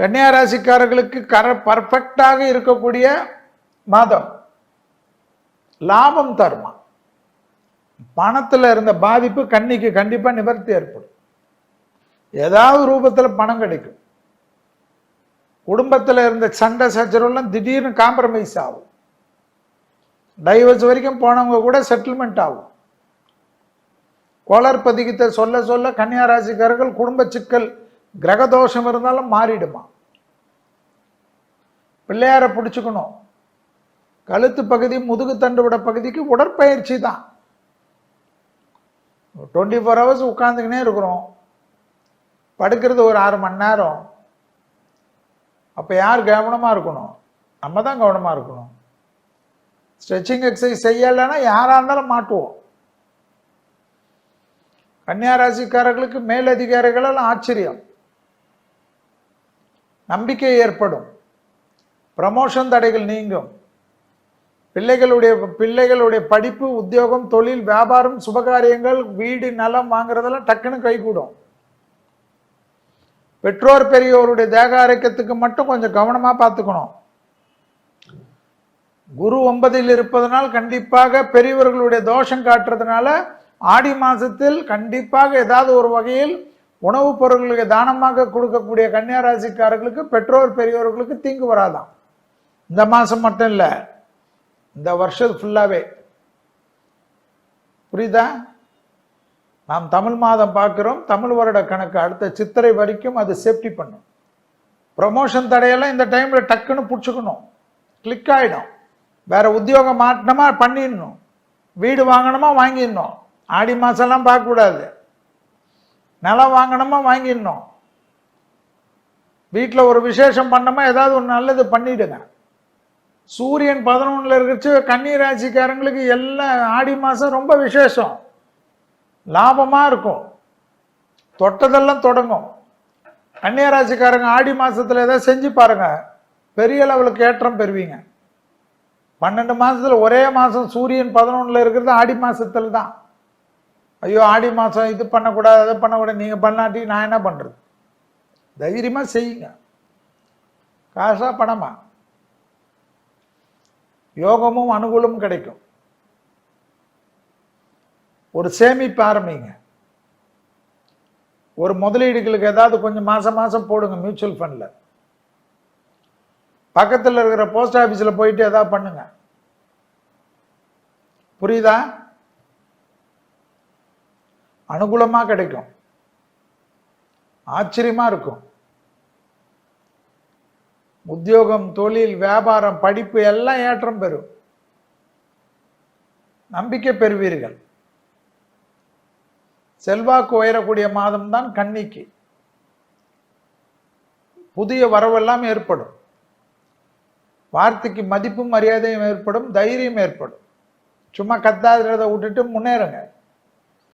கன்னியா ராசிக்காரர்களுக்கு கர பர்ஃபெக்டாக இருக்கக்கூடிய மாதம். லாபம் தருமா? பணத்தில் இருந்த பாதிப்பு கன்னிக்கு கண்டிப்பாக நிவர்த்தி ஏற்படும். ஏதாவது ரூபத்தில் பணம் கிடைக்கும். குடும்பத்தில் இருந்த சண்டை சச்சரவுலாம் திடீர்னு காம்ப்ரமைஸ் ஆகும். டைவர்ஸ் வரைக்கும் போனவங்க கூட செட்டில்மெண்ட் ஆகும். கோளர் பதிகத்தை சொல்ல சொல்ல கன்னியா ராசிக்காரர்கள் குடும்ப சிக்கல் கிரகதோஷம் இருந்தாலும் மாறிடுமா? பிள்ளையாரை பிடிச்சிக்கணும். கழுத்து பகுதி முதுகு தண்டுவிட பகுதிக்கு உடற்பயிற்சி தான். டுவெண்ட்டி ஃபோர் ஹவர்ஸ் உட்காந்துக்கினே இருக்கிறோம். படுக்கிறது ஒரு ஆறு மணி நேரம். அப்போ யார் கவனமாக இருக்கணும்? நம்ம தான் கவனமாக இருக்கணும். ஸ்ட்ரெச்சிங் எக்ஸசைஸ் செய்யலைன்னா யாராக இருந்தாலும் மாட்டுவோம். கன்னியா ராசிக்காரர்களுக்கு மேலதிகாரிகளெல்லாம் ஆச்சரியம். நம்பிக்கை ஏற்படும். ப்ரமோஷன் தடைகள் நீங்கும். பிள்ளைகளுடைய பிள்ளைகளுடைய படிப்பு உத்தியோகம் தொழில் வியாபாரம் சுபகாரியங்கள் வீடு நலம் வாங்குறதெல்லாம் டக்குன்னு கைகூடும். பெற்றோர் பெரியோருடைய தேக ஆரோக்கியத்துக்கு மட்டும் கொஞ்சம் கவனமாக பார்த்துக்கணும். குரு ஒன்பதில் இருப்பதனால் கண்டிப்பாக பெரியவர்களுடைய தோஷம் காட்டுறதுனால ஆடி மாதத்தில் கண்டிப்பாக ஏதாவது ஒரு வகையில் உணவுப் பொருட்களுக்கு தானமாக கொடுக்கக்கூடிய கன்னியாராசிக்காரர்களுக்கு பெற்றோர் பெரியோர்களுக்கு தீங்கு வராதான் இந்த மாதம் மட்டும் இல்லை இந்த வருஷம் ஃபுல்லாகவே புரியுதா? நாம் தமிழ் மாதம் பார்க்குறோம் தமிழ் வருட கணக்கு அடுத்த சித்திரை வரைக்கும் அது சேஃப்டி பண்ணும். ப்ரமோஷன் தடையெல்லாம் இந்த டைமில் டக்குன்னு பிடிச்சிக்கணும். கிளிக் ஆகிடும் வேறு உத்தியோகம் மாட்டினமா பண்ணிடணும். வீடு வாங்கணுமா வாங்கிடணும். ஆடி மாதம்லாம் பார்க்கக்கூடாது. நிலம் வாங்கணுமா வாங்கிடணும். வீட்டில் ஒரு விசேஷம் பண்ணோமா ஏதாவது ஒரு நல்லது பண்ணிடுங்க. சூரியன் பதினொன்றில் இருக்கிறச்சு கன்னி ராசிக்காரங்களுக்கு எல்லாம் ஆடி மாதம் ரொம்ப விசேஷம். லாபமாக இருக்கும். தொட்டதெல்லாம் தொடங்கும். கன்னியராசிக்காரங்க ஆடி மாதத்தில் ஏதாவது செஞ்சு பாருங்க. பெரிய லெவலுக்கு ஏற்றம் பெறுவீங்க. பன்னெண்டு மாதத்தில் ஒரே மாதம் சூரியன் பதினொன்றில் இருக்கிறது ஆடி மாதத்தில் தான் ஐயோ ஆடி மாதம் இது பண்ணக்கூடாது அதை பண்ணக்கூடாது நீங்கள் பண்ணாட்டி நான் என்ன பண்ணுறது தைரியமாக செய்யுங்க. காசா பணமா? யோகமும் அனுகூலமும் கிடைக்கும். ஒரு சேமிப்பு ஆரம்பிங்க. ஒரு முதலீடுகளுக்கு ஏதாவது கொஞ்சம் மாதம் மாதம் போடுங்க மியூச்சுவல் ஃபண்டில் பக்கத்தில் இருக்கிற போஸ்ட் ஆஃபீஸில் போயிட்டு எதாவது பண்ணுங்க. புரியுதா? அனுகூலமாக கிடைக்கும். ஆச்சரியமா இருக்கும். உத்தியோகம் தொழில் வியாபாரம் படிப்பு எல்லாம் ஏற்றம் பெறும். நம்பிக்கை பெறுவீர்கள். செல்வாக்கு உயரக்கூடிய மாதம்தான் கன்னிக்கு. புதிய வரவெல்லாம் ஏற்படும். வார்த்தைக்கு மதிப்பும் மரியாதையும் ஏற்படும் தைரியம் ஏற்படும். சும்மா கத்தாத விட்டுட்டு முன்னேறுங்க.